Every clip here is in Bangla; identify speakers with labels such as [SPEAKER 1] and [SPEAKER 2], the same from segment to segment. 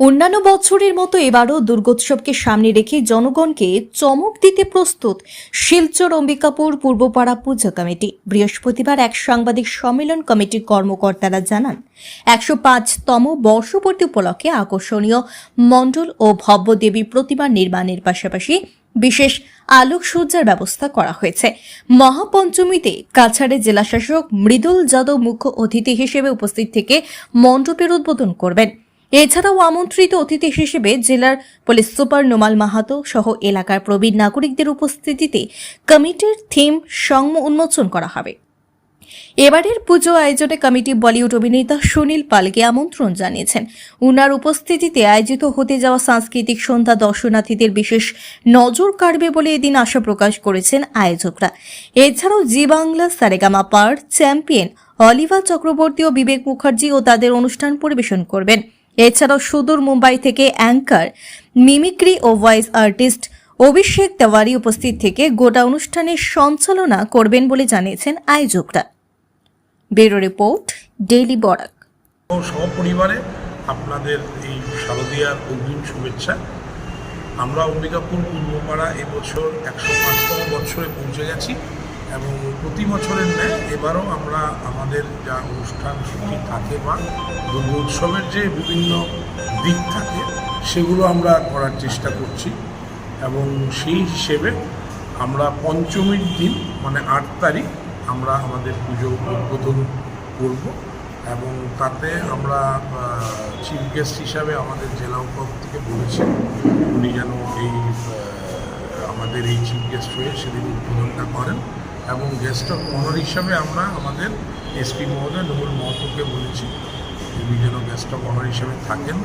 [SPEAKER 1] অন্যান্য বছরের মতো এবারও দুর্গোৎসবকে সামনে রেখে জনগণকে চমক দিতে প্রস্তুত শিলচর অম্বিকাপুর পূর্বপাড়া পূজা কমিটি। বৃহস্পতিবার এক সাংবাদিক সম্মেলন কমিটির কর্মকর্তারা জানান, একশো পাঁচতম বর্ষপূর্তি উপলক্ষে আকর্ষণীয় মণ্ডল ও ভব্য দেবী প্রতিমা নির্মাণের পাশাপাশি বিশেষ আলোকসজ্জার ব্যবস্থা করা হয়েছে। মহাপঞ্চমীতে কাছাড়ে জেলাশাসক মৃদুল যাদব মুখ্য অতিথি হিসেবে উপস্থিত থেকে মণ্ডপের উদ্বোধন করবেন। এছাড়াও আমন্ত্রিত অতিথি হিসেবে জেলার পুলিশ সুপার নোমাল মাহাতো সহ এলাকার প্রবীণ নাগরিকদের উপস্থিতিতে কমিটির থিম সংম উন্মোচন করা হবে। এবারের পুজো আয়োজনে কমিটি বলিউড অভিনেতা সুনীল পালকে আমন্ত্রণ জানিয়েছেন। উনার উপস্থিতিতে আয়োজিত হতে যাওয়া সাংস্কৃতিক সন্ধ্যা দর্শনার্থীদের বিশেষ নজর কাড়বে বলে এদিন আশা প্রকাশ করেছেন আয়োজকরা। এছাড়াও জি বাংলা, সারেগামা পার চ্যাম্পিয়ন অলিভা চক্রবর্তী ও বিবেক মুখার্জি ও তাদের অনুষ্ঠান পরিবেশন করবেন। এছাড়াও সুদূর মুম্বাই থেকে অ্যাঙ্কার, মিমিক্রি ও ভয়েস আর্টিস্ট অভিষেক তেওয়ারি উপস্থিত থেকে গোটা অনুষ্ঠানের সঞ্চালনা করবেন বলে জানিয়েছেন আয়োজকরা। Bureau report, daily Barak.
[SPEAKER 2] সপরিবারে আপনাদের এই শারদীয়ার অগ্রিম শুভেচ্ছা। আমরা অম্বিকাপুর, পূর্বপাড়া এবছর একশো পাঁচতম বছরে পৌঁছে গেছি। এবং প্রতি বছরের ন্যায় এবারও আমরা আমাদের যা অনুষ্ঠান থাকে বা দুর্গা উৎসবের যে বিভিন্ন দিক থাকে, সেগুলো আমরা করার চেষ্টা করছি। এবং সেই হিসেবে আমরা পঞ্চমীর দিন মানে আট তারিখ, আমরা আমাদের পুজো উদ্বোধন করব। এবং তাতে আমরা চিফ গেস্ট হিসাবে আমাদের জেলা থেকে বলেছি, উনি যেন এই আমাদের এই চিফ গেস্ট হয়ে সেদিন উদ্বোধনটা করেন। এবং গেস্ট অফ অনার হিসাবে আমরা আমাদের এসপি মহোদয় নবুল মহতোকে বলেছি। উনি যেন গেস্ট অফ অনার হিসাবে থাকেন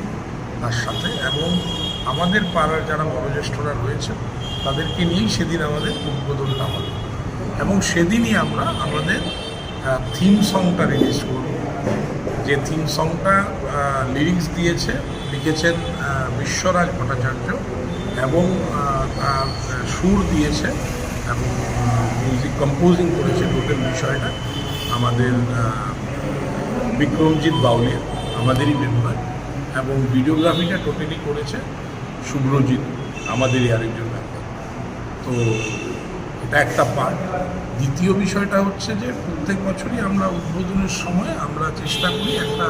[SPEAKER 2] তার সাথে এবং আমাদের পাড়ার যারা বয়োজ্যেষ্ঠরা রয়েছে, তাদেরকে নিয়েই সেদিন আমাদের উদ্বোধনটা হবে এবং সেদিনই আমরা আমাদের থিম সংটা রিলিজ করব। যে থিম সংটা লিরিক্স দিয়েছে, লিখেছেন বিশ্বরাজ ভট্টাচার্য এবং সুর দিয়েছে এবং কম্পোজিং করেছে টোটাল বিষয়টা, আমাদের বিক্রমজিৎ বাউলিয়া আমাদেরই মেম্বার এবং ভিডিওগ্রাফিটা টোটালি করেছে শুভ্রজিৎ, আমাদেরই আরেকজন মেম্বার তো এটা একটা পার্ট দ্বিতীয় বিষয়টা হচ্ছে যে প্রত্যেক বছরই আমরা উদ্বোধনের সময় আমরা চেষ্টা করি একটা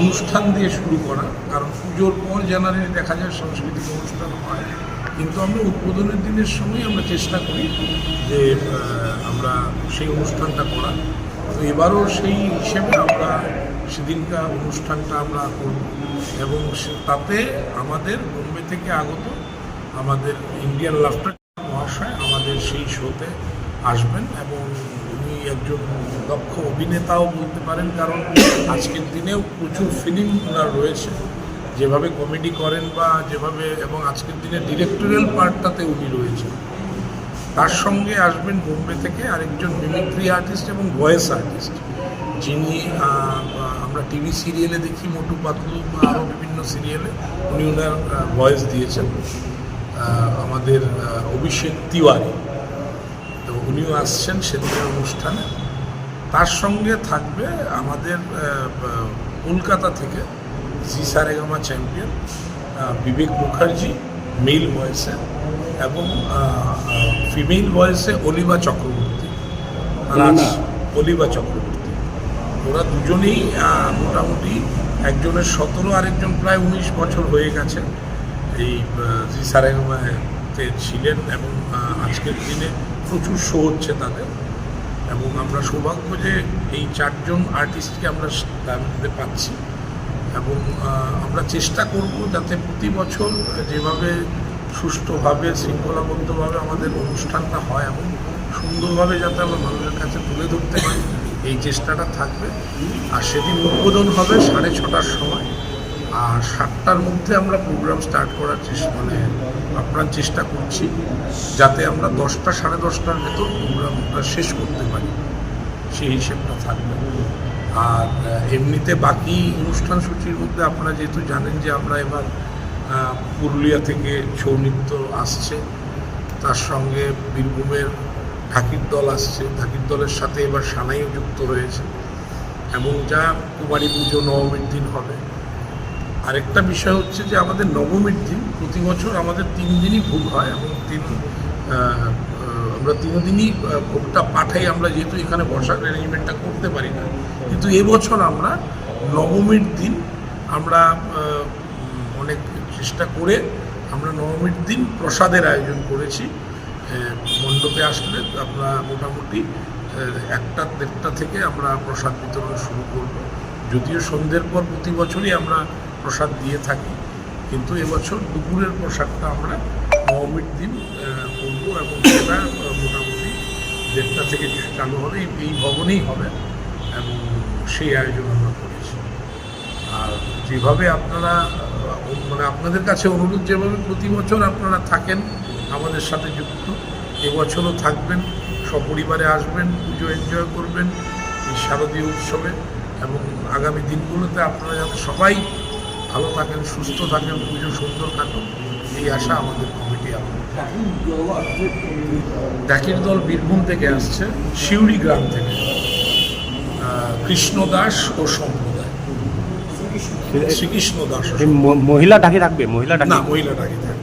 [SPEAKER 2] অনুষ্ঠান দিয়ে শুরু করা কারণ পুজোর পর জানুয়ারি দেখা যায় সাংস্কৃতিক অনুষ্ঠান হয়। কিন্তু আমরা উদ্বোধনের দিনের সময় আমরা চেষ্টা করি যে আমরা সেই অনুষ্ঠানটা করা তো এবারও সেই হিসেবে আমরা সেদিনকার অনুষ্ঠানটা আমরা করব এবং তাতে আমাদের বোম্বে থেকে আগত আমাদের ইন্ডিয়ান লাফটার মহাশয় আমাদের সেই শোতে আসবেন এবং উনি একজন দক্ষ অভিনেতাও বলতে পারেন, কারণ আজকের দিনেও প্রচুর ফিল্ম ওনার রয়েছে। যেভাবে কমেডি করেন বা যেভাবে এবং আজকের দিনে ডিরেক্টোরিয়াল পার্টটাতে উনি রয়েছেন, তার সঙ্গে আসবেন বোম্বে থেকে আরেকজন মিমিক্রি আর্টিস্ট এবং ভয়েস আর্টিস্ট যিনি আমরা টিভি সিরিয়ালে দেখি, মোটু পাতলু বা আরও বিভিন্ন সিরিয়ালে উনি ওনার ভয়েস দিয়েছেন আমাদের অভিষেক তিওয়ারি। তো উনিও আসছেন সেদিনের অনুষ্ঠানে। তার সঙ্গে থাকবে আমাদের কলকাতা থেকে জি সারেগামা চ্যাম্পিয়ন বিবেক মুখার্জি মেল ভয়েসে এবং ফিমেল ভয়েসে অলিভা চক্রবর্তী রাজ অলিভা চক্রবর্তী। ওরা দুজনেই মোটামুটি একজনের সতেরো আরেকজন প্রায় উনিশ বছর হয়ে গেছে। এই জি সারেগামাতে ছিলেন এবং আজকের দিনে প্রচুর শো হচ্ছে তাদের। এবং আমরা সৌভাগ্য যে এই চারজন আর্টিস্টকে আমরা তার মধ্যে পাচ্ছি। এবং আমরা চেষ্টা করব যাতে প্রতি বছর যেভাবে সুষ্ঠুভাবে, শৃঙ্খলাবদ্ধভাবে আমাদের অনুষ্ঠানটা হয় এবং সুন্দরভাবে যাতে আমরা মানুষের কাছে তুলে ধরতে পারি, এই চেষ্টাটা থাকবে। আর সেদিন উদ্বোধন হবে সাড়ে ছটার সময়। আর সাতটার মধ্যে আমরা প্রোগ্রাম স্টার্ট করার চেষ্টা মানে আপনার চেষ্টা করছি যাতে আমরা দশটা, সাড়ে দশটার ভেতর প্রোগ্রামটা শেষ করতে পারি। সেই হিসেবটা থাকবে। আর এমনিতে বাকি অনুষ্ঠান সূচির মধ্যে আপনারা যেহেতু জানেন যে আমরা এবার পুরুলিয়া থেকে ছৌ নৃত্য আসছে। তার সঙ্গে বীরভূমের ঢাকির দল আসছে। ঢাকির দলের সাথে এবার সানাইও যুক্ত হয়েছে এবং যা কুমারী পুজো নবমীর দিন হবে। আরেকটা বিষয় হচ্ছে যে আমাদের নবমীর দিন প্রতি বছর আমাদের তিন দিনই ভোগ হয় এবং তিন আমরা তিন দিনই ভোগটা পাঠাই, আমরা যেহেতু এখানে বসার অ্যারেঞ্জমেন্টটা করতে পারি না, কিন্তু এবছর আমরা নবমীর দিন আমরা অনেক চেষ্টা করে আমরা নবমীর দিন প্রসাদের আয়োজন করেছি মণ্ডপে আসলে আমরা মোটামুটি একটা দেড়টা থেকে আমরা প্রসাদ বিতরণ শুরু করব। যদিও সন্ধ্যের পর প্রতি বছরই আমরা প্রসাদ দিয়ে থাকি, কিন্তু এবছর দুপুরের প্রসাদটা আমরা নবমীর দিন করব এবং সেটা দেড়টা থেকে চালু হবে, এই- ভবনেই হবে এবং সেই আয়োজন আমরা করেছি। আর যেভাবে আপনারা মানে আপনাদের কাছে অনুরোধ, যেভাবে প্রতি বছর আপনারা থাকেন আমাদের সাথে যুক্ত, এবছরও থাকবেন, সপরিবারে আসবেন, পুজো এনজয় করবেন, এই শারদীয় উৎসবে এবং আগামী দিনগুলোতে আপনারা যাতে সবাই ভালো থাকেন, সুস্থ থাকেন, পুজো সুন্দর কাটুন এই আশা আমাদের কমিটি আপনার ডাকির দল বীরভূম থেকে আসছে শিউরি গ্রাম থেকে। কৃষ্ণ দাস ও সম্প্রদায়। শ্রীকৃষ্ণ দাস।
[SPEAKER 3] ম- মহিলা ডাকি থাকবে মহিলা ডাকি।
[SPEAKER 2] না মহিলা ডাকি থাকে